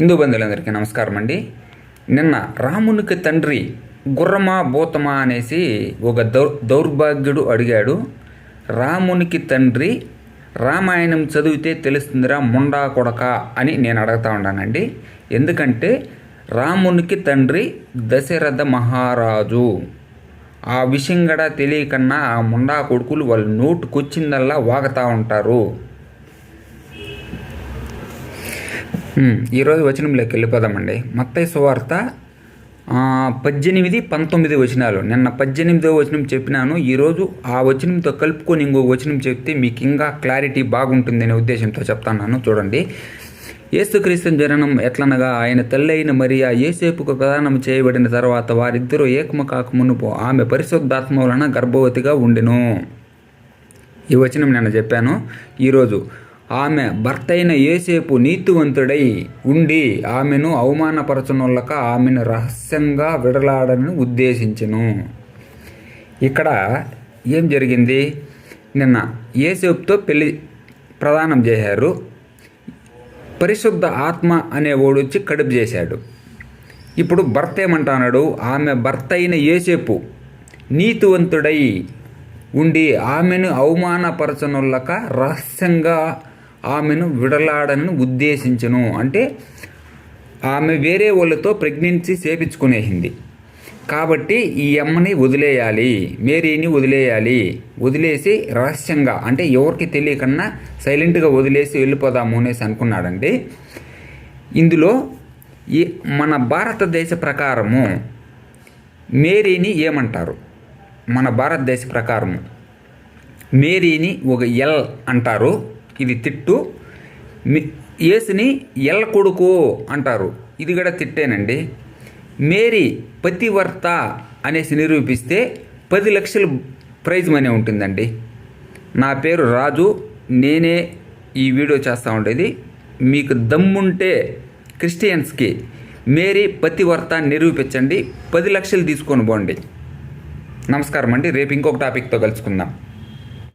హిందూ బంధువులందరికీ నమస్కారం అండి. నిన్న రామునికి తండ్రి గుర్రమా భూతమా అనేసి ఒక దౌ దౌర్భాగ్యుడు అడిగాడు. రామునికి తండ్రి రామాయణం చదివితే తెలుస్తుందిరా ముండా కొడక అని నేను అడుగుతా ఉన్నానండి. ఎందుకంటే రామునికి తండ్రి దశరథ మహారాజు. ఆ విషయం కూడా తెలియకన్నా ఆ ముండా కొడుకులు వాళ్ళు నోటుకొచ్చిందల్లా వాగుతూ ఉంటారు. ఈరోజు వచనంలోకి వెళ్ళిపోదామండి. మత్తయ్య సువార్త పద్దెనిమిది పంతొమ్మిది వచనాలు. నిన్న పద్దెనిమిదో వచనం చెప్పినాను. ఈరోజు ఆ వచనంతో కలుపుకొని ఇంకో వచనం చెప్తే మీకు ఇంకా క్లారిటీ బాగుంటుందనే ఉద్దేశంతో చెప్తాను చూడండి. యేసుక్రీస్తు జననం ఎట్లనగా ఆయన తల్లి అయిన మరియా ఏసేపుకు ప్రదానం చేయబడిన తర్వాత వారిద్దరూ ఏకమ కాకమునుపు ఆమె పరిశుద్ధాత్మ వలన గర్భవతిగా ఉండెను. ఈ వచనం నేను చెప్పాను. ఈరోజు ఆమె భర్తైన ఏసేపు నీతివంతుడై ఉండి ఆమెను అవమానపరచనులక ఆమెను రహస్యంగా విడలాడని ఉద్దేశించను. ఇక్కడ ఏం జరిగింది? నిన్న ఏసేపుతో పెళ్ళి ప్రదానం చేశారు. పరిశుద్ధ ఆత్మ అనేవాడు వచ్చి కడుపు చేశాడు. ఇప్పుడు భర్త ఏమంటున్నాడు ఆమె భర్త అయిన ఏసేపు నీతివంతుడై ఉండి ఆమెను అవమానపరచనులక రహస్యంగా ఆమెను విడలాడని ఉద్దేశించను. అంటే ఆమె వేరే వాళ్ళతో ప్రెగ్నెన్సీ చేపించుకునేసింది. కాబట్టి ఈ అమ్మని వదిలేయాలి మేరీని వదిలేయాలి. వదిలేసి రహస్యంగా అంటే ఎవరికి తెలియకన్నా సైలెంట్గా వదిలేసి వెళ్ళిపోదాము అనేసి అనుకున్నాడండి. ఇందులో ఈ మన భారతదేశ ప్రకారము మేరీని ఏమంటారు? మన భారతదేశ ప్రకారము మేరీని ఒక ఎల్ అంటారు. ఇది తిట్టు. యేసుని ఎల్ కొడుకు అంటారు. ఇది కూడా తిట్టేనండి. మేరీ పతివర్త అనేసి నిరూపిస్తే పది లక్షలు ప్రైజ్ మనీ ఉంటుందండి. నా పేరు రాజు. నేనే ఈ వీడియో చేస్తూ ఉండేది. మీకు దమ్ముంటే క్రిస్టియన్స్కి మేరీ పతివర్త నిరూపించండి. పది లక్షలు తీసుకొని పోండి. నమస్కారం అండి. రేపు ఇంకొక టాపిక్తో కలుసుకుందాం.